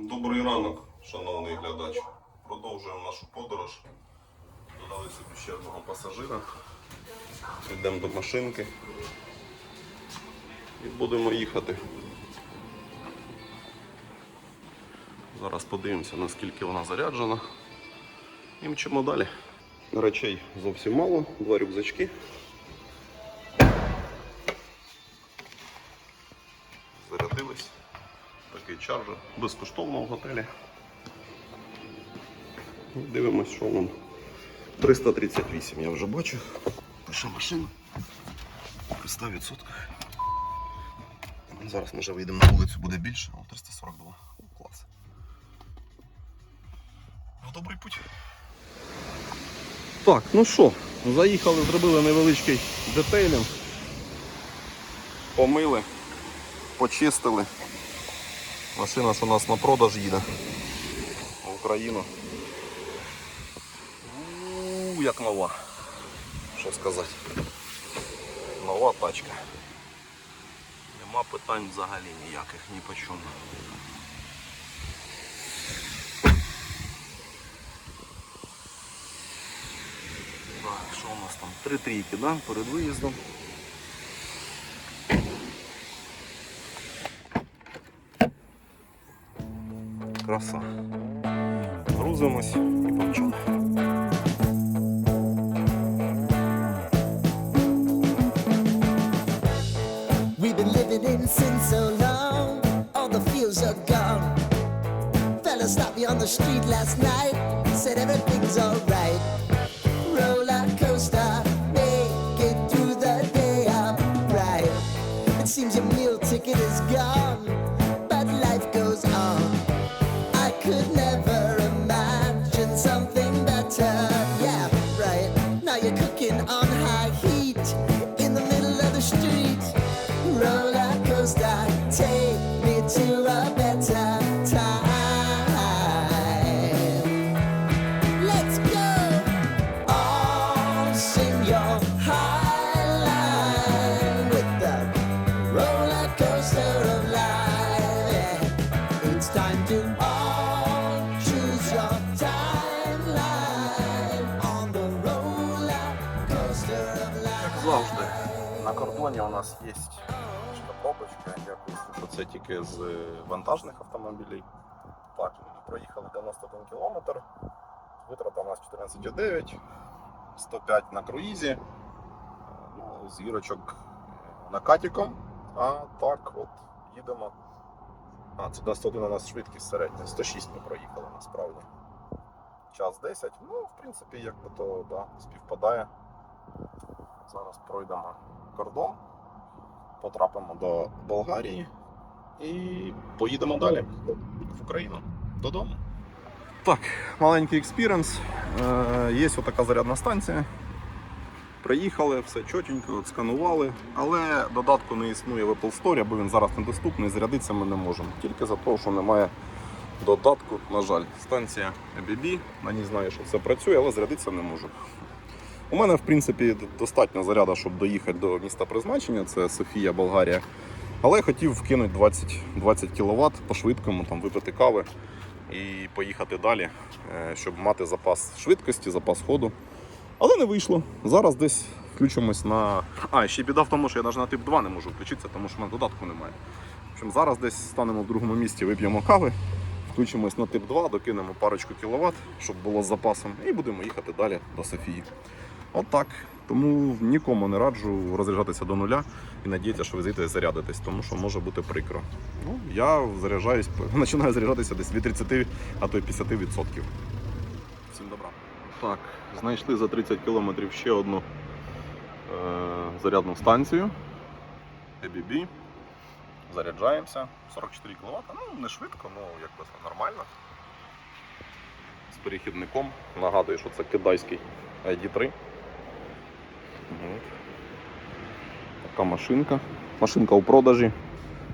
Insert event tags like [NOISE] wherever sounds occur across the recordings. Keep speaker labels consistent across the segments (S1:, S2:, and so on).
S1: Добрий ранок, шановний глядач. Продовжуємо нашу подорож. Додали собі ще одного пасажира. Йдемо до машинки. І будемо їхати. Зараз подивимося, наскільки вона заряджена. І мчимо далі. Речей зовсім мало, два рюкзачки. Такий чарджер безкоштовно в готелі. Дивимось, що нам 338 я вже бачу. Пише машина. При 100%. Зараз ми вже вийдемо на вулицю, буде більше, але 342. О, клас. Ну, добрий путь. Так, ну що, заїхали, зробили невеличкий детейлінг. Помили, почистили. Машина, що у нас на продаж їде в Україну. У, як нова. Що сказати? Нова тачка. Нема питань взагалі ніяких ні по чому. Так, що у нас там? Три трійки, да? Перед виїздом. Краса. Грузимось і почали.
S2: We've been living in sin so long, all the fields are gone. Fella stopped me on the street last night, said everything's alright. Roller coaster, make it through the day upright. It seems your meal ticket is gone,
S1: Нас є пробочка, дякую, що це тільки з е, вантажних автомобілів. Так, проїхали 91 кілометр, витрата у нас 14,9, 105 на круїзі, ну, з гірочок накатіком, а так от їдемо. А, це 91 у нас швидкість середня, 106 ми проїхали насправді. Час 10, ну, в принципі, якби то да, співпадає. Зараз пройдемо кордон, потрапимо до Болгарії і поїдемо далі в Україну додому. Так, маленький експіріенс. Е, Є отака зарядна станція. Приїхали, все чотенько, сканували, але додатку не існує в Apple Store, бо він зараз недоступний, зарядитися ми не можемо. Тільки за те, що немає додатку, на жаль, станція ABB, на ній знаю, що це працює, але зарядитися не можу. У мене, в принципі, достатньо заряду, щоб доїхати до міста призначення, це Софія, Болгарія. Але я хотів вкинути 20, 20 кВт по-швидкому, там, випити кави і поїхати далі, е, щоб мати запас швидкості, запас ходу. Але не вийшло. Зараз десь включимось на. А, ще біда в тому, що я навіть на тип 2 не можу включитися, тому що в мене додатку немає. В общем, зараз десь станемо в другому місці, вип'ємо кави, включимось на тип 2, докинемо парочку кіловат, щоб було з запасом, і будемо їхати далі до Софії. От. Тому нікому не раджу розряджатися до нуля і надіятися, що ви зайдете зарядитесь, тому що може бути прикро. Ну, я заряджаюсь, [LAUGHS] починаю заряджатися десь від 30, а то й 50%. Всім добра. Так, знайшли за 30 кілометрів ще одну е- зарядну станцію. ABB. Заряджаємося. 44 кВт. Ну, не швидко, ну якби це нормально. З перехідником. Нагадую, що це китайський ID3. Така машинка. Машинка у продажі.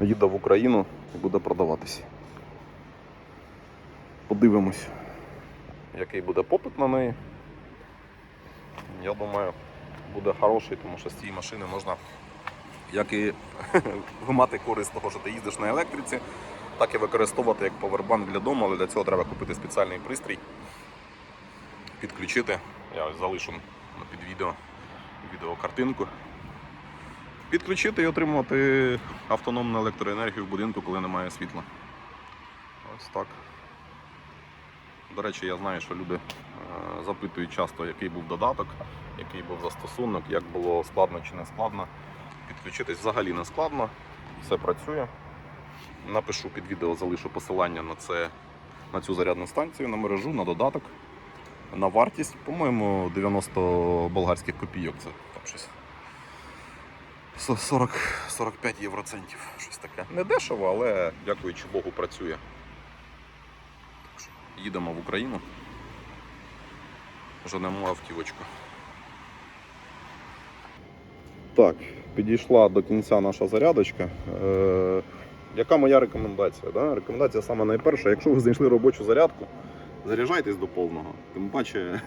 S1: Їде в Україну і буде продаватися. Подивимось, який буде попит на неї. Я думаю, буде хороший, тому що з цієї машини можна як і [LAUGHS] мати користь того, що ти їздиш на електриці, так і використовувати як повербанк для дому, але для цього треба купити спеціальний пристрій, підключити. Я залишу під відео відеокартинку. Підключити і отримувати автономну електроенергію в будинку, коли немає світла. Ось так. До речі, я знаю, що люди е, запитують часто, який був додаток, який був застосунок, як було складно чи не складно. Підключитись взагалі не складно, все працює. Напишу під відео, залишу посилання на, це, на цю зарядну станцію, на мережу, на додаток, на вартість. По-моєму, 90 болгарських копійок. Це там щось. 40, 45 євроцентів, щось таке. Не дешево, але дякуючи Богу, працює. Так що їдемо в Україну. Женемо автівочку. Так, підійшла до кінця наша зарядочка. Е, яка моя рекомендація? Да? Рекомендація саме найперша, якщо ви знайшли робочу зарядку, заряджайтесь до повного. Тим паче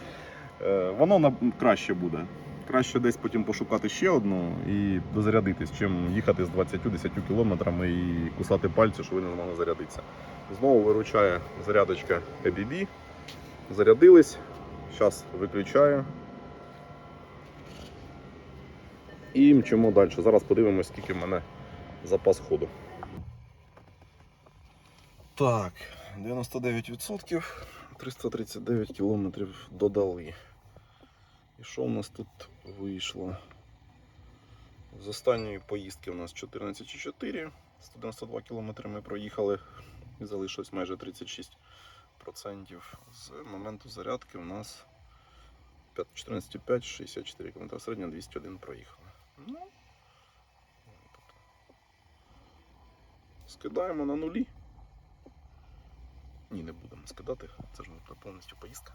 S1: [LAUGHS] е, воно краще буде. Краще десь потім пошукати ще одну і дозарядитись, чим їхати з 20-10 кілометрами і кусати пальці, що ви не змогли зарядитися. Знову виручає зарядочка ABB. Зарядились. Зараз виключаю. І мчимо далі. Зараз подивимось, скільки в мене запас ходу. Так, 99%, 339 кілометрів додали. І що у нас тут вийшло? З останньої поїздки у нас 14,4, 192 км ми проїхали і залишилось майже 36%. З моменту зарядки у нас 14,5, 64 км, середньо 201 проїхали. Ну, скидаємо на нулі. Ні, не будемо скидати, це ж не повністю поїздка.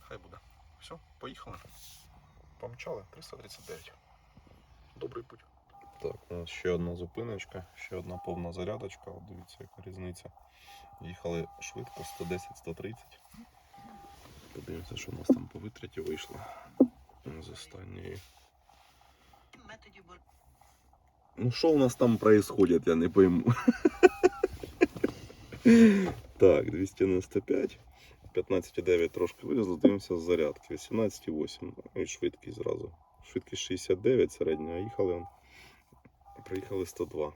S1: Хай буде. Все, поїхали. Помчали 339. Добрий путь. Так, у нас ще одна зупиночка, ще одна повна зарядочка. От дивіться, яка різниця. Їхали швидко, 110-130. Подивимося, що у нас там по витраті вийшло. З останньої. Ну що у нас там происходит, я не пойму. [LAUGHS] [LAUGHS] Так, 295. 15,9 трошки вилізло, дивимося з зарядки. 18,8. Ну і швидкість зразу. Швидкість 69 середня, а їхали. Приїхали 102.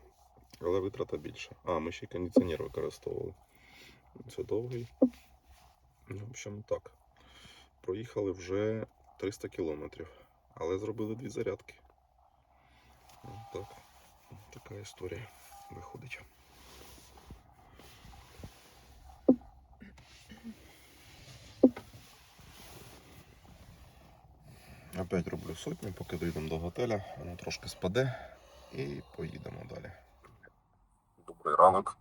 S1: Але витрата більша. А, ми ще й кондиціонер використовували. Це довгий. Ну, в общем, так. Проїхали вже 300 кілометрів. Але зробили дві зарядки. Так, така історія виходить. Опять роблю сотню, поки доїдемо до готеля, воно трошки спаде і поїдемо далі. Добрий ранок.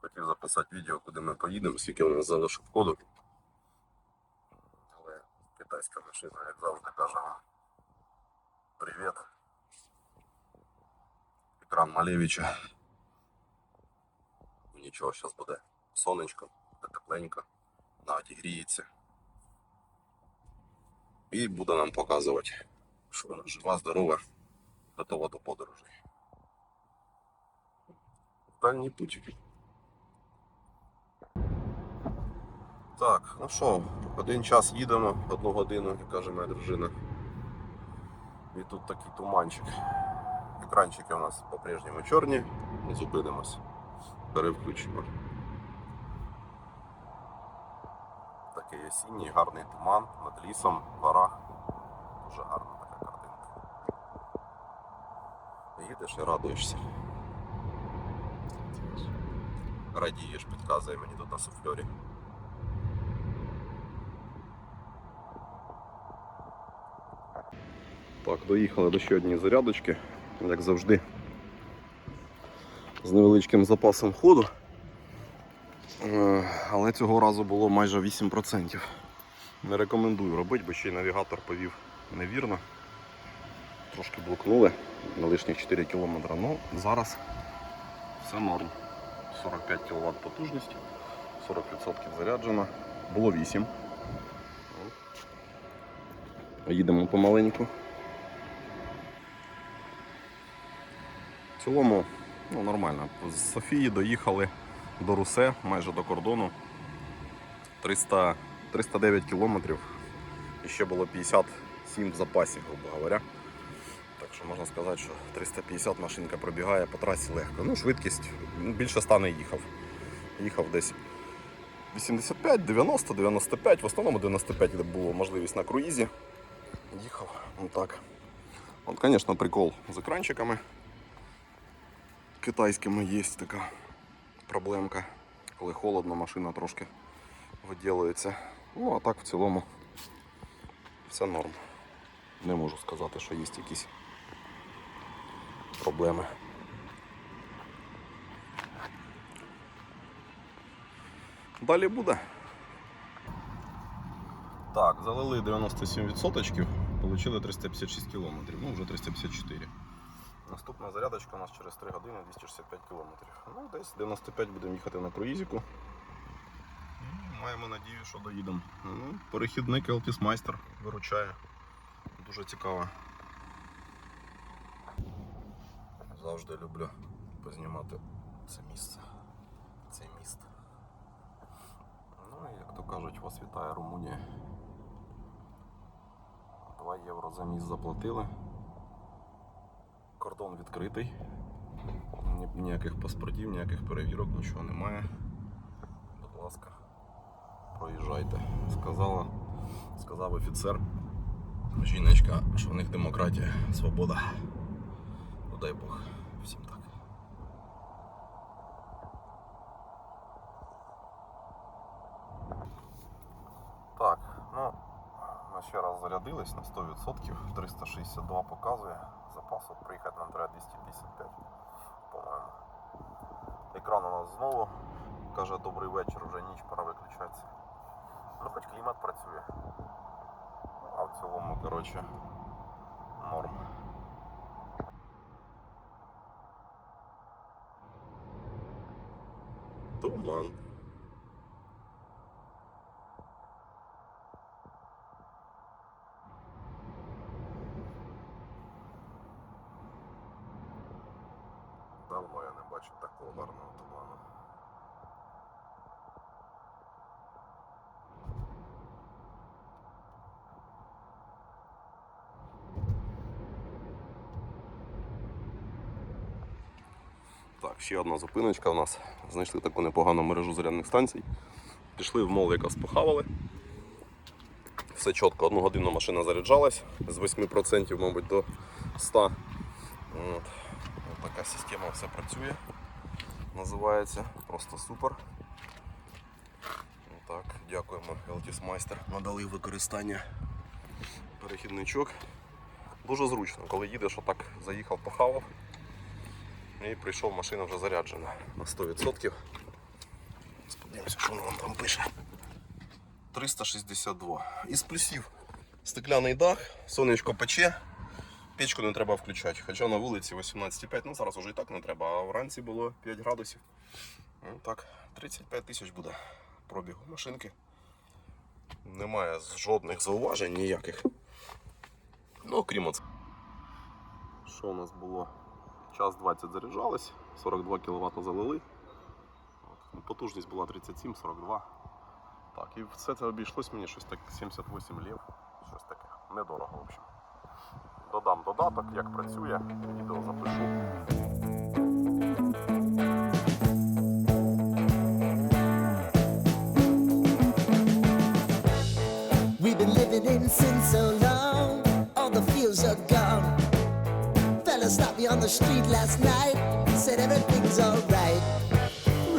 S1: Хотів записати відео, куди ми поїдемо, скільки у нас залишив ходу. Але китайська машина, як завжди, каже вам привіт. Екран Малевича. Нічого, зараз буде сонечко, тепленько, навіть і гріється. І буде нам показувати, що вона жива, здорова, готова до подорожі. Дальній путь. Так, ну що, один час їдемо, одну годину, як каже моя дружина. І тут такий туманчик. Екранчики у нас по-прежньому чорні, зупинимось. Перевключимо. Такий осінній гарний туман над лісом, в горах. Дуже гарна така картинка. Їдеш і радуєшся. Радієш, підказує мені тут на суфльорі. Так, доїхали до ще однієї зарядочки, як завжди. З невеличким запасом ходу. Але цього разу було майже 8%. Не рекомендую робити, бо ще й навігатор повів невірно. Трошки блокнули на лишніх 4 км. Ну, зараз все норм. 45 кВт потужність, 40% заряджено. Було 8. Їдемо помаленьку. В цілому Ну, нормально. З Софії доїхали до Русе, майже до кордону. 300, 309 кілометрів. І ще було 57 в запасі, грубо говоря. Так що можна сказати, що 350 машинка пробігає по трасі легко. Ну, швидкість ну, більше 100 не їхав. Їхав десь 85, 90, 95, в основному 95 де було можливість на круїзі. Їхав отак. От, звісно, прикол з екранчиками китайськими є така проблемка. Коли холодно, машина трошки виділюється. Ну, а так в цілому все норм. Не можу сказати, що є якісь проблеми. Далі буде. Так, залили 97%, отримали 356 км, ну вже 354. Наступна зарядочка у нас через 3 години 265 км. Ну, десь 95 будемо їхати на круїзіку. Маємо надію, що доїдемо. Ну, перехідник Eltis Meister виручає. Дуже цікаво. Завжди люблю познімати це місце, цей міст. Ну і як то кажуть, вас вітає Румунія. 2 євро за міст заплатили. Кордон відкритий. Ніяких паспортів, ніяких перевірок, нічого немає. Будь ласка, проїжджайте. Сказала, сказав офіцер, жіночка, що в них демократія, свобода. Ну дай Бог, всім так. Так, ну, ми ще раз зарядились на 100%, 362 показує. Запасу приїхати нам треба 255, по-моєму. Екран у нас знову каже добрий вечір, вже ніч, пора виключатися. Ну хоч клімат працює. А в цілому, коротше, норм. Туман. Давно я не бачив такого гарного туману. Так, ще одна зупиночка у нас. Знайшли таку непогану мережу зарядних станцій. Пішли в мол, якраз похавали. Все чітко, одну годину машина заряджалась з 8%, мабуть, до 100%. От. Така система все працює. Називається. Просто супер. Так, дякуємо Meister. Надали використання перехідничок. Дуже зручно, коли їдеш, отак заїхав, похавав. І прийшов, машина вже заряджена на 100%. Подивимося, що воно там пише. 362. Із плюсів стекляний дах, сонечко пече, печку не треба включати. Хоча на вулиці 18,5, ну зараз уже і так не треба, а вранці було 5 градусів. Ну, так, 35 тисяч буде пробігу машинки. Немає жодних зауважень ніяких. Ну, крім оце. Що у нас було? Час 20 заряджались, 42 кВт залили. Ну, Потужність була 37-42. Так, і все це обійшлось мені щось так 78 лів. Щось таке. Недорого, в общем. Додам додаток, як працює, відео запишу.
S2: We've been living in sin so long, all the fields are gone. Fella stopped me on the street last night, said everything's alright.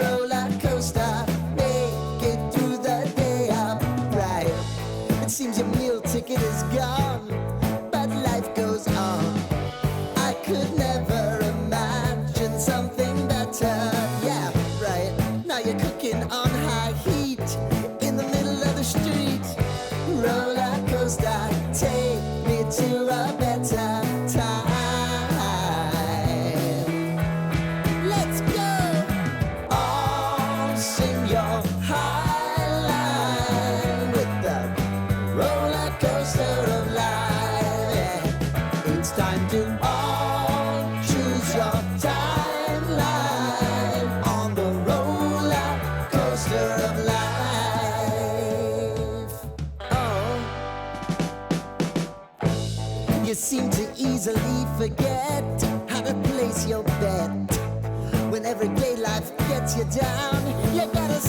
S2: Roller coaster, make it through the day, alright. It seems your meal ticket is gone, forget how to place your bet. When everyday life gets you down, you gotta